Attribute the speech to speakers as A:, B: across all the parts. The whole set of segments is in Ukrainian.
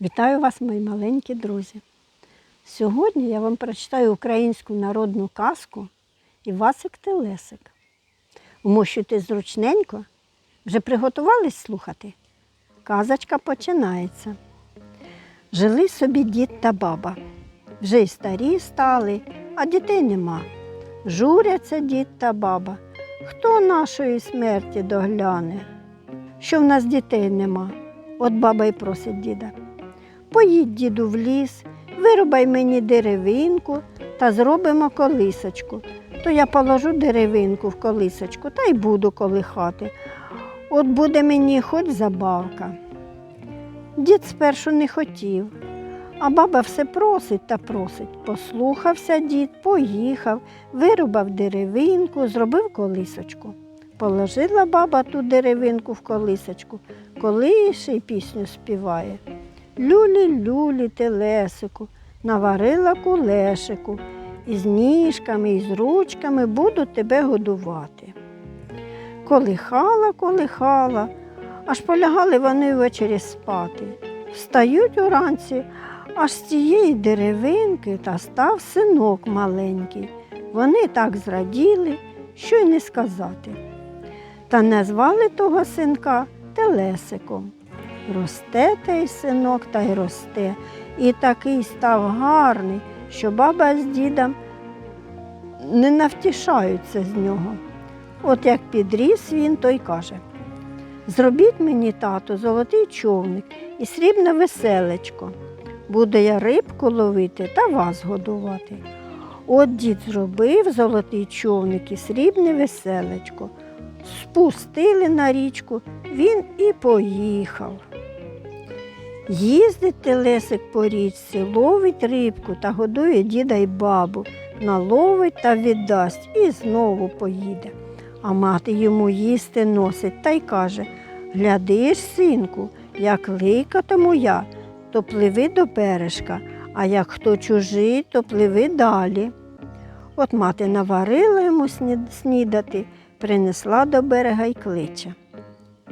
A: Вітаю вас, мої маленькі друзі. Сьогодні я вам прочитаю українську народну казку Івасик Телесик. Вмощуйте зручненько. Вже приготувались слухати? Казочка починається. Жили собі дід та баба. Вже й старі стали, а дітей нема. Журяться дід та баба. Хто нашої смерті догляне? Що в нас дітей нема? От баба й просить діда. Поїдь, діду, в ліс, вирубай мені деревинку та зробимо колисочку. То я положу деревинку в колисочку та й буду колихати. От буде мені хоч забавка. Дід спершу не хотів, а баба все просить та просить. Послухався дід, поїхав, вирубав деревинку, зробив колисочку. Положила баба ту деревинку в колисочку, колише й пісню співає. Люлі, люлі, телесику, наварила кулешику, із ніжками, і з ручками буду тебе годувати. Колихала, колихала, аж полягали вони ввечері спати. Встають уранці, аж з цієї деревинки та став синок маленький. Вони так зраділи, що й не сказати. Та назвали того синка Телесиком. Росте той синок та й росте, і такий став гарний, що баба з дідом не навтішаються з нього. От як підріс він, то й каже Зробіть мені, тату, золотий човник і срібне веселечко. Буду я рибку ловити та вас годувати. От дід зробив золотий човник і срібне веселечко. Спустили на річку, він і поїхав. Їздить телесик по річці, ловить рибку та годує діда й бабу, наловить та віддасть і знову поїде. А мати йому їсти носить та й каже Глядиш, синку, як ликатиму я, то пливи до бережка, а як хто чужий, то пливи далі. От мати наварила йому снідати, принесла до берега й кличе.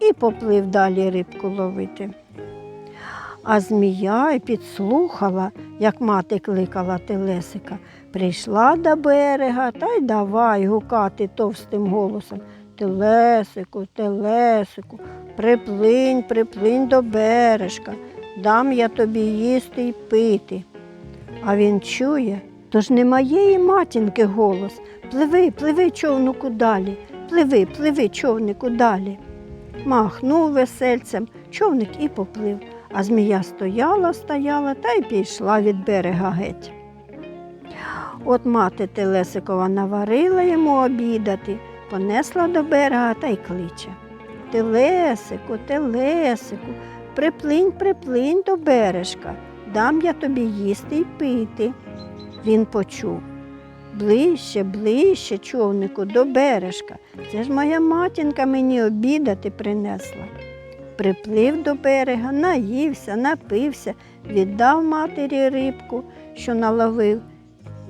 A: і поплив далі рибку ловити. А змія й підслухала, як мати кликала телесика, прийшла до берега та й давай гукати товстим голосом. Телесику, телесику, приплинь, приплинь до бережка, дам я тобі їсти й пити. А він чує, то ж не моєї матінки голос. Пливи, пливи, човнику далі, пливи, пливи, човнику далі. Махнув весельцем, човник і поплив, а змія стояла, стояла та й пішла від берега геть. От мати Телесикова наварила йому обідати, понесла до берега та й кличе. Телесику, телесику, приплинь, приплинь до бережка, дам я тобі їсти й пити. Він почув. Ближче, ближче, човнику, до бережка. Це ж моя матінка мені обідати принесла. Приплив до берега, наївся, напився, віддав матері рибку, що наловив,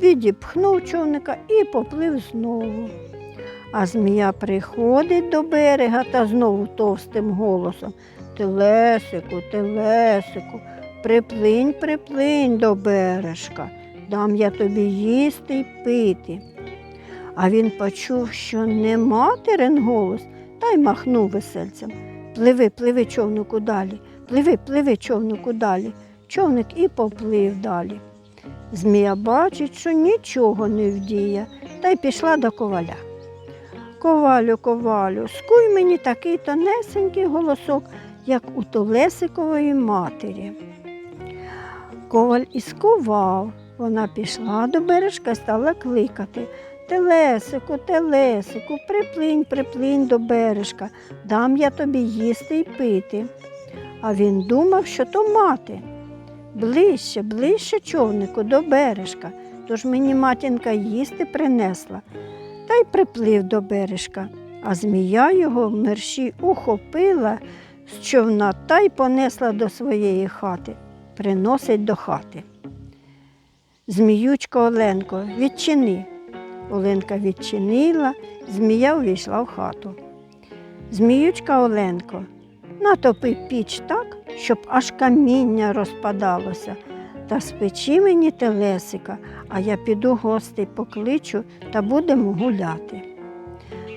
A: відіпхнув човника і поплив знову. А змія приходить до берега та знову товстим голосом. Телесику, телесику, приплинь, приплинь до бережка, дам я тобі їсти й пити. А він почув, що не материн голос, та й махнув весельцем. Пливи, пливи, човнику далі, пливи, пливи, човнику далі. Човник і поплив далі. Змія бачить, що нічого не вдіє, та й пішла до коваля. Ковалю, ковалю, скуй мені такий тонесенький голосок, як у Толесикової матері. Коваль і скував. Вона пішла до бережка, і стала кликати. Телесику, телесику, приплинь, приплинь до бережка, дам я тобі їсти й пити. А він думав, що то мати. ближче, ближче човнику до бережка. Тож мені матінка їсти принесла, та й приплив до бережка. А змія його в мерші ухопила з човна та й понесла до своєї хати, приносить до хати. Зміючко Оленко, відчини. Оленка відчинила, змія увійшла в хату. Зміючка Оленко, натопи піч так, щоб аж каміння розпадалося, та спечи мені телесика, а я піду гостей покличу та будемо гуляти.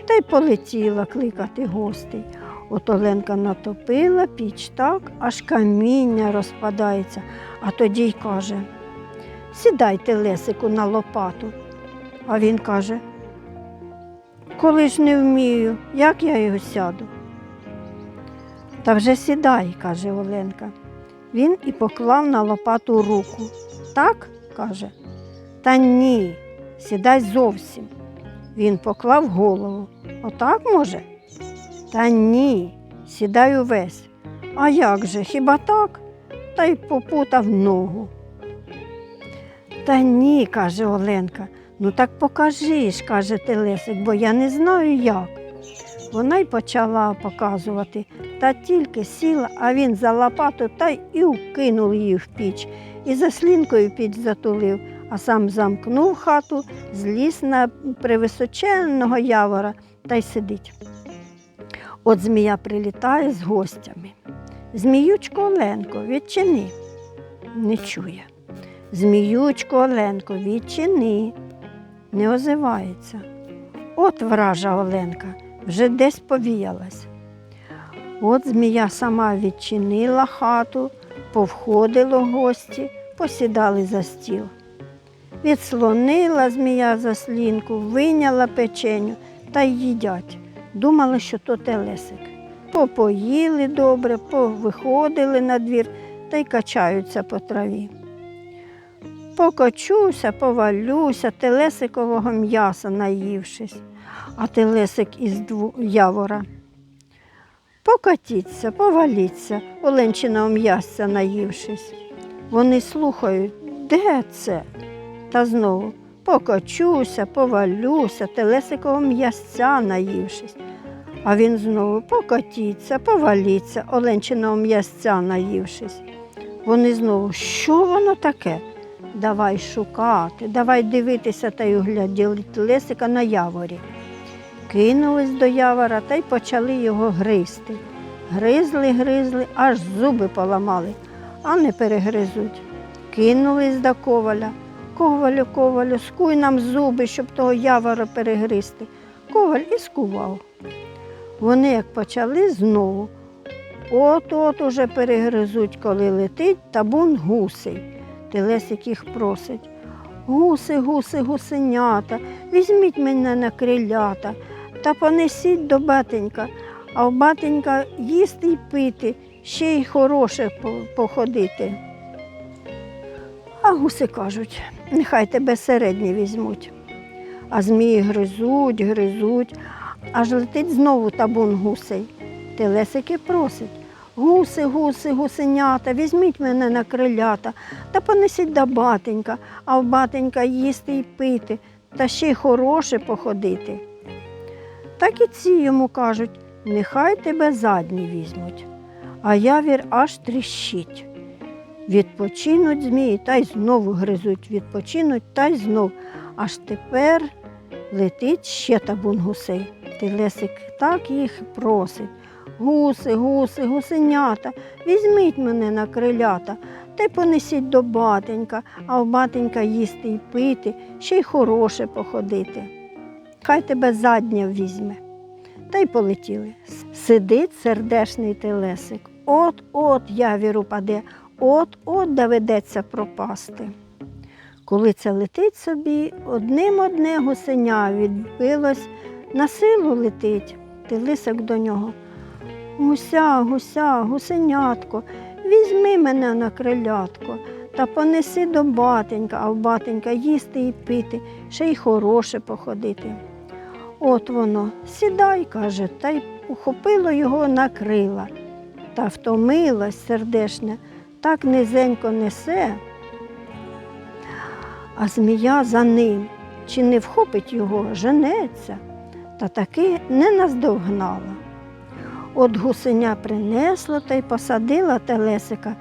A: Та й полетіла кликати гостей. От Оленка натопила піч так, аж каміння розпадається, а тоді й каже: Сідайте Лесику на лопату. А він каже, коли ж не вмію, як я його сяду? Та вже сідай, каже Оленка. Він і поклав на лопату руку. Так? каже. Та ні, сідай зовсім. Він поклав голову. Отак може? Та ні, сідай увесь. А як же, хіба так? Та й попутав ногу. Та ні, каже Оленка. Ну так покажи ж, каже Телесик, бо я не знаю як. Вона й почала показувати, та тільки сіла, а він за лопату та й і вкинув її в піч, і заслінкою піч затулив, а сам замкнув хату, зліз на привисоченного явора та й сидить. От змія прилітає з гостями. Зміючко Оленко, відчини. Не чує. Зміючко Оленко, відчини. Не озивається. От вража Оленка, вже десь повіялась. От змія сама відчинила хату, повходило гості, посідали за стіл. Відслонила змія заслінку, виняла печеню та й їдять. Думали, що то телесик. Попоїли добре, повиходили на двір та й качаються по траві. Покочуся, повалюся, телесикового м'яса наївшись, а телесик із дву... явора. Покатіться, поваліться, оленчиного м'ясця наївшись. Вони слухають, де це? Та знову покочуся, повалюся, телесикового м'ясця наївшись. А він знову покотіться, поваліться, оленчиного м'ясця наївшись. Вони знову, що воно таке? Давай шукати, давай дивитися та й огляділи лесика на яворі. Кинулись до явора та й почали його гризти. Гризли, гризли, аж зуби поламали, а не перегризуть. Кинулись до коваля. Ковалю, ковалю, скуй нам зуби, щоб того явора перегризти. Коваль і скував. Вони як почали знову. От-от уже перегризуть, коли летить табун гусей. Телесик їх просить. Гуси, гуси, гусенята, візьміть мене на крилята та понесіть до батенька, а в батенька їсти й пити, ще й хороше походити. А гуси кажуть, нехай тебе середні візьмуть. А змії гризуть, гризуть, аж летить знову табун гусей. Телесики просить. Гуси, гуси, гусенята, візьміть мене на крилята та понесіть до батенька, а в батенька їсти й пити, та ще й хороше походити. Так і ці йому кажуть, нехай тебе задні візьмуть. А явір аж тріщить. Відпочинуть змії та й знову гризуть, відпочинуть та й знов. Аж тепер летить ще табун гусей. Телесик так їх просить. Гуси, гуси, гусенята, візьміть мене на крилята та й понесіть до батенька, а в батенька їсти й пити, ще й хороше походити. Хай тебе задня візьме. Та й полетіли. Сидить сердешний телесик. От-от явір упаде, от-от доведеться пропасти. Коли це летить собі, одним одне гусеня відбилось, на силу летить, телесик до нього. Гуся, гуся, гусенятко, візьми мене на крилятко та понеси до батенька, а в батенька їсти і пити, ще й хороше походити. От воно, сідай, каже, та й ухопило його на крила. Та втомилась сердешне, так низенько несе, а змія за ним, чи не вхопить його, женеться, та таки не наздогнала. От гусеня принесла та й посадила телесика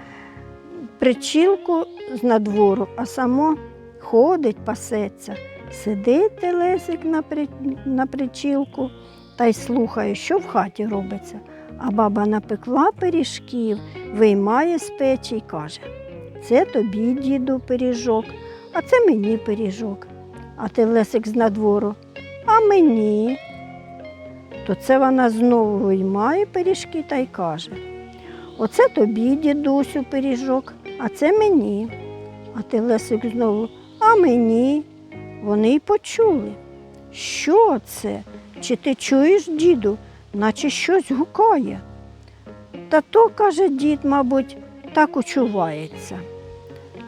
A: причілку з надвору, а само ходить, пасеться. Сидить телесик на, при... на причілку та й слухає, що в хаті робиться. А баба напекла пиріжків, виймає з печі й каже: Це тобі, діду, пиріжок, а це мені пиріжок. А телесик з надвору, а мені. То це вона знову виймає пиріжки та й каже: Оце тобі, дідусю, пиріжок, а це мені. А телесик знову, а мені. Вони й почули. Що це? Чи ти чуєш, діду, наче щось гукає? Та то, каже дід, мабуть, так учувається.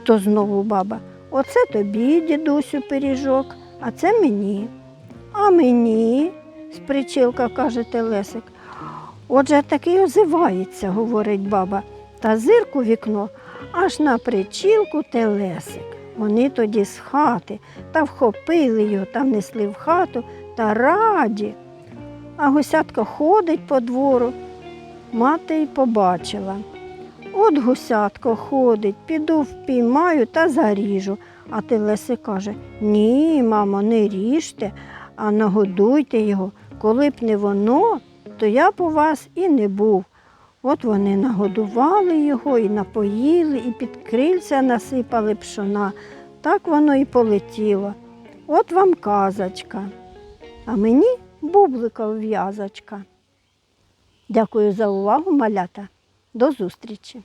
A: То знову баба, оце тобі, дідусю, пиріжок, а це мені. А мені, причілка каже телесик. Отже, такий озивається, говорить баба, та зирку вікно аж на причілку телесик. Вони тоді з хати та вхопили його та внесли в хату та раді. А гусятка ходить по двору, мати й побачила. От гусятко ходить, піду впіймаю та заріжу. А телесик каже: Ні, мамо, не ріжте, а нагодуйте його. Коли б не воно, то я б у вас і не був. От вони нагодували його і напоїли, і під крильця насипали пшона. Так воно і полетіло. От вам казочка. А мені бублика в'язочка. Дякую за увагу, малята. До зустрічі!